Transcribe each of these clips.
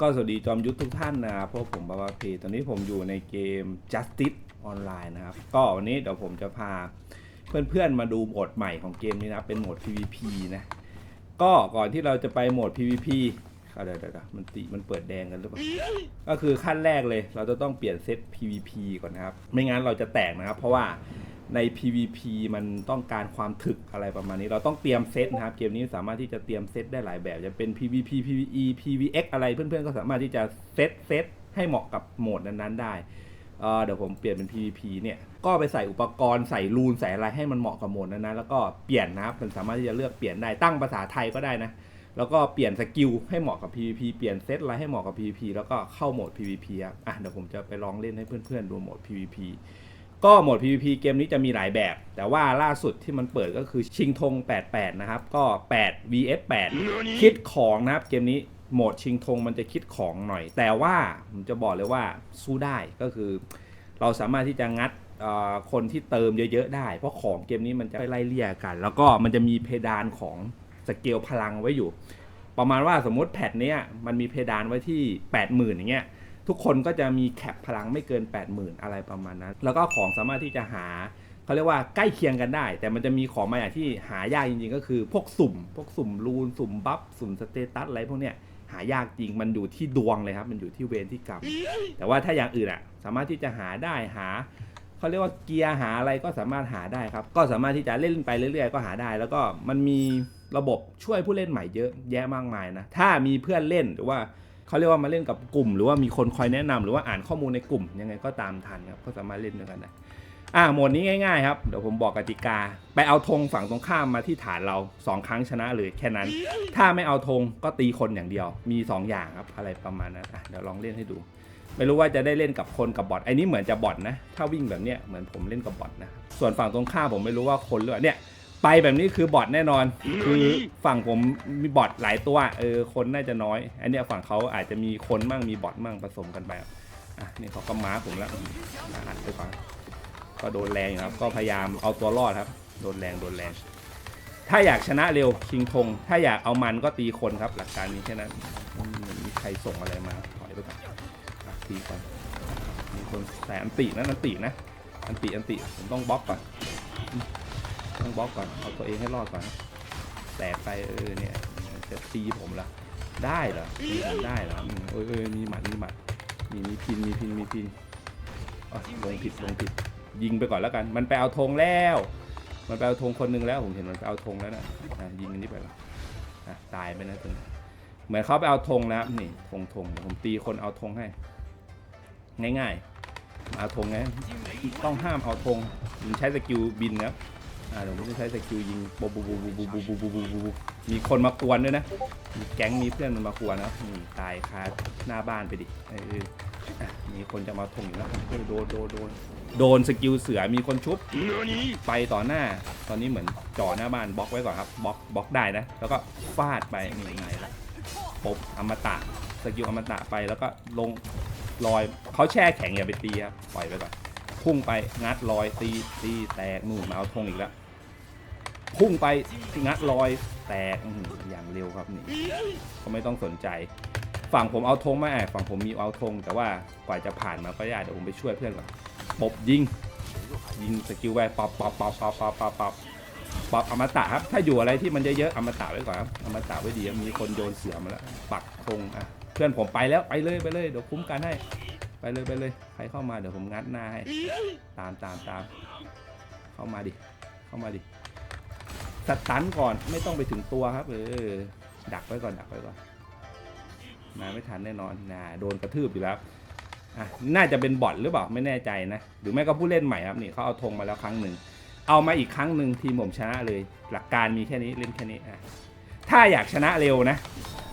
ก็สวัสดีจอมยุทธทุกท่านนะครับพราะผมบาบาเพตอนนี้ผมอยู่ในเกม Justice Online นะครับ ก็วันนี้เดี๋ยวผมจะพาเพื่อนๆมาดูโหมดใหม่ของเกมนี้นะ เป็นโหมด PVP นะ ก็ก่อนที่เราจะไปโหมด PVP เอาเดี๋ยวเดี๋ยวเดี๋ยวมันติมันเปิดแดงกันหรือเปล่า ก็คือขั้นแรกเลย เราจะต้องเปลี่ยนเซต PVP ก่อนนะครับ ไม่งั้นเราจะแตกนะครับ เพราะว่า ใน PVP มันต้องการความถึกอะไรประมาณนี้ เราต้องเตรียมเซตนะครับ เกมนี้สามารถที่จะเตรียมเซตได้หลายแบบ จะเป็น PVP PVE PVX อะไรเพื่อนๆ ก็สามารถที่จะเซตเซตให้เหมาะกับโหมดนั้นๆได้เเดี๋ยวผมเปลี่ยนเป็น PVP เนี่ย ก็ไปใส่อุปกรณ์ใส่รูนใส่อะไรให้มันเหมาะกับโหมดนั้นๆแล้วก็เปลี่ยนนะครับมันสามารถที่จะเลือกเปลี่ยนได้ตั้งภาษาไทยก็ได้นะแล้วก็เปลี่ยนสกิลให้เหมาะกับ PVP เปลี่ยนเซตอะไรให้เหมาะกับ PVP แล้วก็เข้าโหมด PVP อะเดี๋ยวผมจะไปลองเล่นให้เพื่อนๆดูโหมด PVP ก็โหมด PVP เกมนี้จะมีหลายแบบ แต่ว่าล่าสุดที่มันเปิดก็คือชิงธง 88 นะครับ ก็ 8 vs 8 คิดของนะครับ เกมนี้โหมดชิงธงมันจะคิดของหน่อย แต่ว่าผมจะบอกเลยว่าสู้ได้ก็คือ เราสามารถที่จะงัดคนที่เติมเยอะๆได้ เพราะของเกมนี้มันจะไล่เลี่ยกัน แล้วก็มันจะมีเพดานของสเกลพลังไว้อยู่ ประมาณว่าสมมติแพทเนี้ยมันมีเพดานไว้ที่ 80,000 อย่างเงี้ย ทุกคนก็จะมีแคปพลังไม่เกิน 80,000 อะไรประมาณนั้น แล้วก็ของสามารถที่จะหาเขาเรียกว่าใกล้เคียงกันได้ แต่มันจะมีของบางอย่างที่หายากจริงๆ ก็คือพวกสุ่ม พวกสุ่มรูน สุ่มบัฟ สุ่มสเตตัสอะไรพวกเนี้ยหายากจริง มันอยู่ที่ดวงเลยครับ มันอยู่ที่เวรที่กรรม แต่ว่าถ้าอย่างอื่นอะสามารถที่จะหาได้หาเขาเรียกว่าเกียร์หาอะไรก็สามารถหาได้ครับ ก็สามารถที่จะเล่นไปเรื่อย ๆ ก็หาได้ แล้วก็มันมีระบบช่วยผู้เล่นใหม่เยอะแยะมากมายนะ ถ้ามีเพื่อนเล่นหรือว่า เขาเรียกว่ามาเล่นกับกลุ่ม หรือว่ามีคนคอยแนะนำหรือว่าอ่านข้อมูลในกลุ่มยังไงก็ตามทันครับก็สามารถเล่นด้วยกันได้อ่าโหมดนี้ง่ายๆครับเดี๋ยวผมบอกกติกา ไปเอาธงฝั่งตรงข้ามมาที่ฐานเราสองครั้งชนะเลยแค่นั้น ถ้าไม่เอาธงก็ตีคนอย่างเดียว มีสองอย่างครับอะไรประมาณนั้นอะเดี๋ยวลองเล่นให้ดู ไม่รู้ว่าจะได้เล่นกับคนกับบอทไอ้นี้เหมือนจะบอทนะ ถ้าวิ่งแบบเนี้ยเหมือนผมเล่นกับบอทนะส่วนฝั่งตรงข้ามผมไม่รู้ว่าคนหรือว่าเนี่ย ไปแบบนี้คือบอทแน่นอน คือฝั่งผมมีบอทหลายตัวเออคนน่าจะน้อย อันเนี้ยฝั่งเขาอาจจะมีคนมั่งมีบอทมั่งผสมกันไปครับอะนี่เขาก็ม้าผมแล้วอะอัดไปก่อนก็โดนแรงอยู่ครับ ก็พยายามเอาตัวรอดครับ โดนแรงโดนแรง ถ้าอยากชนะเร็วชิงธงถ้าอยากเอามันก็ตีคนครับ หลักการนี้แค่นั้นอืมมีใครส่งอะไรมาถอยไปก่อนอะตีก่อนมีคนแต่อันตินะอันตินะอันติอันติผมต้องบล็อกก่อนอืม ต้องบล็อกก่อน เอาตัวเองให้รอดก่อน แตกไปเออเนี่ยจะตีผมละได้เหรอีได้เหรอเออเออมีหมัดมีหมัดมีมีพินมีพินมีพินลงผิดลงผิด ยิงไปก่อนแล้วกัน มันไปเอาธงแล้ว มันไปเอาธงคนหนึงแล้วผมเห็นมันไปเอาธงแล้วนะอะยิงอันนี้ไปก่อนะตายไปนะตัวเหมือนเขาไปเอาธงนะครับนี่ธงธงผมตีคนเอาธงให้ ง่ายๆมาเอาธงไงต้องห้ามเอาธงผมใช้สกิลบินครับ อ่าเดี๋ยวผมจะใช้สกิลยิงบูบูบูบูบูบูบูบูบูบูบูมีคนมากวนด้วยนะ มีแก๊งมีเพื่อนมันมากวนนะนี่ตายคาหน้าบ้านไปดิเออมีคนจะมาเอาธงอยู่แล้วโดนโดนโดนโดนสกิลเสือมีคนชุบไปต่อหน้า ตอนนี้เหมือนจ่อหน้าบ้านบล็อกไว้ก่อนครับบล็อกบล็อกได้นะ แล้วก็ฟาดไปนี่ไงละปบอมตะสกิลอมตะไปแล้วก็ลงลอยเขาแช่แข็งอย่าไปตีครับปล่อยไปก่อนพุ่งไปงัดลอยตีตีแตกนู่นมาเอาธงอีกแล้ว พุ่งไปงัดลอยแตกอย่างเร็วครับนี่ก็ไม่ต้องสนใจ ฝั่งผมเอาธงมาอะฝั่งผมมีเอาธงแต่ว่ากว่าจะผ่านมาก็ยากเดี๋ยวผมไปช่วยเพื่อนก่อนปบยิง ยิงสกิลไปปับปับปับปับปับปับปับปับอมตะครับ ถ้าอยู่อะไรที่มันเยอะๆอมตะไว้ก่อนครับอมตะไว้ดีมีคนโยนเสือมาแล้ว ปักธงอะเพื่อนผมไปแล้วไปเลยไปเลยเดี๋ยวคุ้มกันให้ไปเลยไปเลยใครเข้ามาเดี๋ยวผมงัดหน้าให้ ตามตามตามเข้ามาดิ เข้ามาดิ สตันก่อนไม่ต้องไปถึงตัวครับเออดักไว้ก่อนดักไว้ก่อนมาไม่ทันแน่นอนนะโดนกระทืบอยู่แล้วอะน่าจะเป็นบอทหรือเปล่าไม่แน่ใจนะหรือไม่ก็ผู้เล่นใหม่ครับนี่เขาเอาธงมาแล้วครั้งหนึ่งเอามาอีกครั้งหนึ่งทีมผมชนะเลย หลักการมีแค่นี้เล่นแค่นี้อะถ้าอยากชนะเร็วนะ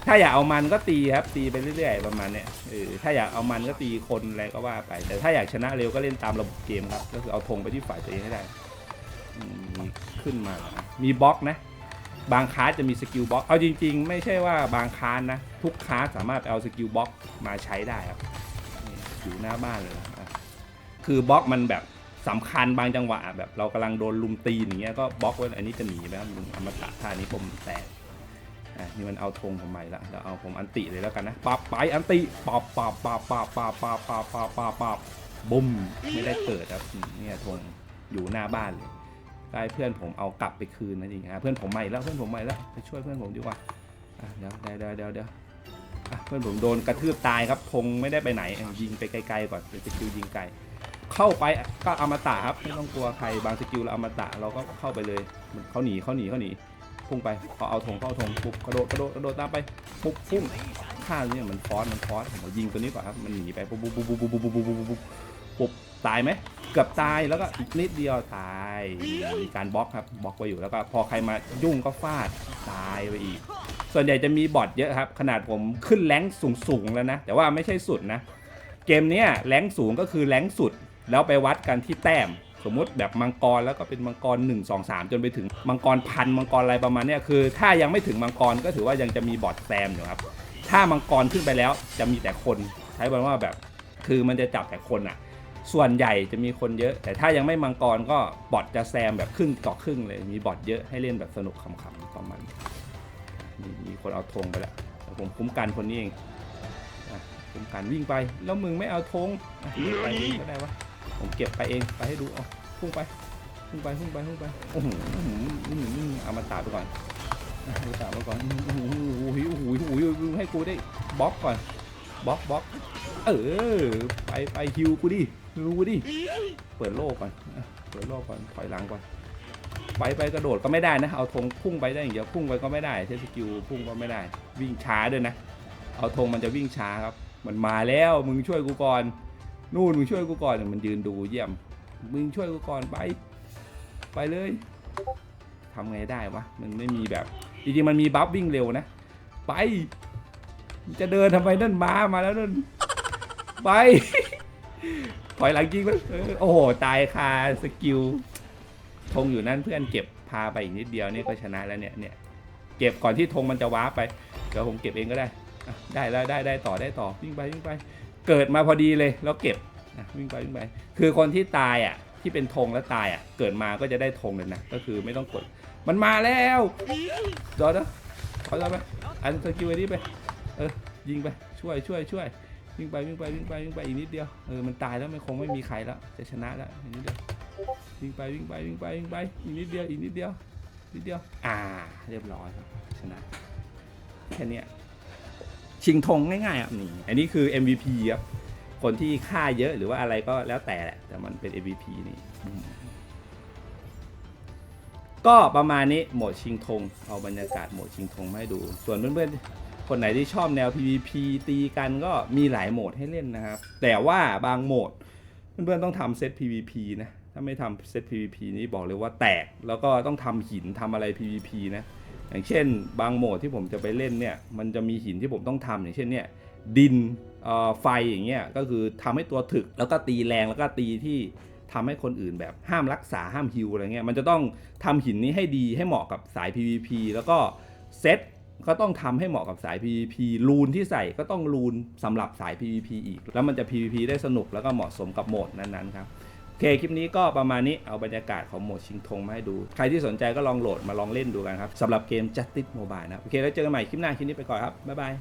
ถ้าอยากเอามันก็ตีครับ ตีไปเรื่อยๆประมาณเนี้ยเออถ้าอยากเอามันก็ตีคนอะไรก็ว่าไป แต่ถ้าอยากชนะเร็วก็เล่นตามระบบเกมครับก็คือเอาธงไปที่ฝ่ายตัวเองให้ได้ มีขึ้นมา มีบล็อกนะ บางคลาสจะมีสกิลบล็อกเอาจริง ๆ ไม่ใช่ว่าบางคลาสนะ ทุกคลาสสามารถเอาสกิลบล็อกมาใช้ได้ครับอยู่หน้าบ้านเลยนะคือบล็อกมันแบบสำคัญบางจังหวะ แบบเรากำลังโดนลุมตีอย่างเงี้ยก็บล็อกไว้อันนี้จะหนีไหมครับลุมอมตะท่านี้ผมแตกอะนี่มันเอาธงผมใหม่ละเดี๋ยวเอาผมอันติเลยแล้วกันนะปับไปอันติปับปับปับปับปับปับปับปับปับปับบุ้มไม่ได้เกิดครับอืมเนี่ยธงอยู่หน้าบ้านเลย ได้เพื่อนผมเอากลับไปคืนนั่นเองฮะเพื่อนผมใหม่แล้วเพื่อนผมใหม่แล้วไปช่วยเพื่อนผมดีกว่าอะเดี๋ยวเดี๋ยวเดี๋ยวเดี๋ยวเพื่อนผมโดนกระทืบตายครับธงไม่ได้ไปไหนยิงไปไกลๆก่อนเป็นสกิลยิงไกลเข้าไปก็อมตะครับไม่ต้องกลัวใครบางสกิลเราอมตะเราก็เข้าไปเลยเขาหนีเขาหนีเขาหนีพุ่งไปพอเอาธงเข้าธงปุ๊บกระโดดกระโดดกระโดดตามไปปุ๊บพุ่งข้าเนี่ยมันฟอสมันฟอสผมยิงตัวนี้ก่อนครับมันหนีไปปุ๊บปุ๊บปุ๊บปุ๊บปุ๊บปุ๊บปุ๊บ ปุ๊บตายไหมเกือบตายแล้วก็อีกนิดเดียวตายมีการบล็อกครับบล็อกไว้อยู่แล้วก็พอใครมายุ่งก็ฟาดตายไปอีก ส่วนใหญ่จะมีบอทเยอะครับ ขนาดผมขึ้นแรงสูงๆแล้วนะ แต่ว่าไม่ใช่สุดนะ เกมเนี้ยแรงสูงก็คือแรงสุด แล้วไปวัดกันที่แต้ม สมมติแบบมังกรแล้วก็เป็นมังกร 1 2 3 จนไปถึงมังกรพันมังกรอะไรประมาณเนี้ยคือ ถ้ายังไม่ถึงมังกรก็ถือว่ายังจะมีบอทแซมอยู่ครับถ้ามังกรขึ้นไปแล้วจะมีแต่คน ใช้คำว่าแบบคือมันจะจับแต่คนอะ ส่วนใหญ่จะมีคนเยอะ แต่ถ้ายังไม่มังกรก็บอทจะแซมแบบครึ่งต่อครึ่งเลย มีบอทเยอะให้เล่นแบบสนุกขำๆประมาณนี้มีมีคนเอาธงไปแล้วแต่ผมคุ้มกันคนนี้เองอคุ้มกันวิ่งไป แล้วมึงไม่เอาธงไปเองก็ได้วะผมเก็บไปเองไปให้ดูเอาพุ่งไปพุ่งไปพุ่งไปพุ่งไปโอ้โหเอามาตาไปก่อนเอามาตาไปก่อนโอ้โหโอ้โหโอ้โหโอ้โหโอ้โหให้กูได้บล็อกก่อนบล็อกบล็อกเออไปไปฮิวกูดิ ฮิวกูดิ เปิดโลกก่อน เปิดโลกก่อนถอยหลังก่อน ไปไปกระโดดก็ไม่ได้นะ เอาธงพุ่งไปได้อย่างเดียว พุ่งไปก็ไม่ได้ใช้สกิลพุ่งก็ไม่ได้ วิ่งช้าด้วยนะ เอาธงมันจะวิ่งช้าครับ มันมาแล้ว มึงช่วยกูก่อน นู่นมึงช่วยกูก่อนมันยืนดูเยี่ยม มึงช่วยกูก่อนไป ไปเลยทำไงได้วะ มันไม่มีแบบ จริงๆมันมีบัฟวิ่งเร็วนะ ไป จะเดินทำไมนั่นมามาแล้วนั่น ไป อยหลังจริงมันเออโอ้โห ตายคาสกิลธงอยู่นั่นเพื่อนเก็บพาไปอีกนิดเดียวนี่ก็ชนะแล้วเนี่ยเนี่ยเก็บก่อนที่ธงมันจะว้าไปเดี๋ยวผมเก็บเองก็ได้ได้แล้วได้ได้ต่อได้ต่อวิ่งไปวิ่งไป เกิดมาพอดีเลยแล้วเก็บวิ่งไปวิ่งไป คือคนที่ตายอะที่เป็นธงแล้วตายอะเกิดมาก็จะได้ธงเลยนะก็คือไม่ต้องกด มันมาแล้วจอดนะขอจอดไปอันสกิลไอ้นี่ไปเออยิงไปช่วยช่วยช่วย วิ่งไปวิ่งไปวิ่งไปวิ่งไปอีกนิดเดียวเออมันตายแล้วมันคงไม่มีใครแล้วจะชนะแล้วอีกนิดเดียววิ่งไปวิ่งไปวิ่งไปวิ่งไปอีกนิดเดียวอีกนิดเดียวนิดเดียวอ่าเรียบร้อยครับชนะแค่นี้ชิงธงง่ายๆอะนี่อันนี้คือ MVP ครับคนที่ฆ่าเยอะหรือว่าอะไรก็แล้วแต่แหละแต่มันเป็น MVP นี่ก็ประมาณนี้โหมดชิงธงเอาบรรยากาศโหมดชิงธงมาให้ดู ส่วนเพื่อนๆ คนไหนที่ชอบแนว PVP ตีกันก็มีหลายโหมดให้เล่นนะครับ แต่ว่าบางโหมดเพื่อนๆต้องทำเซต PVP นะ ถ้าไม่ทำเซต PVP นี้บอกเลยว่าแตก แล้วก็ต้องทำหินทำอะไร PVP นะ อย่างเช่น บางโหมดที่ผมจะไปเล่นเนี่ย มันจะมีหินที่ผมต้องทำอย่างเช่นเนี่ยดินไฟอย่างเงี้ย ก็คือทำให้ตัวถึก แล้วก็ตีแรง แล้วก็ตีที่ทำให้คนอื่นแบบห้ามรักษาห้ามฮิวอะไรเงี้ยมันจะต้องทำหินนี้ให้ดีให้เหมาะกับสาย PVP แล้วก็เซต ก็ต้องทำให้เหมาะกับสาย PVP รูนที่ใส่ก็ต้องรูนสำหรับสาย PVP อีก แล้วมันจะ PVP ได้สนุกแล้วก็เหมาะสมกับโหมดนั้นๆครับโอเคคลิปนี้ก็ประมาณนี้เอาบรรยากาศของโหมดชิงทงมาให้ดู ใครที่สนใจก็ลองโหลดมาลองเล่นดูกันครับสำหรับเกม Justice Mobile นะโอเคแล้วเจอกันใหม่คลิปหน้าคลิปนี้ไปก่อนครับบ๊ายบาย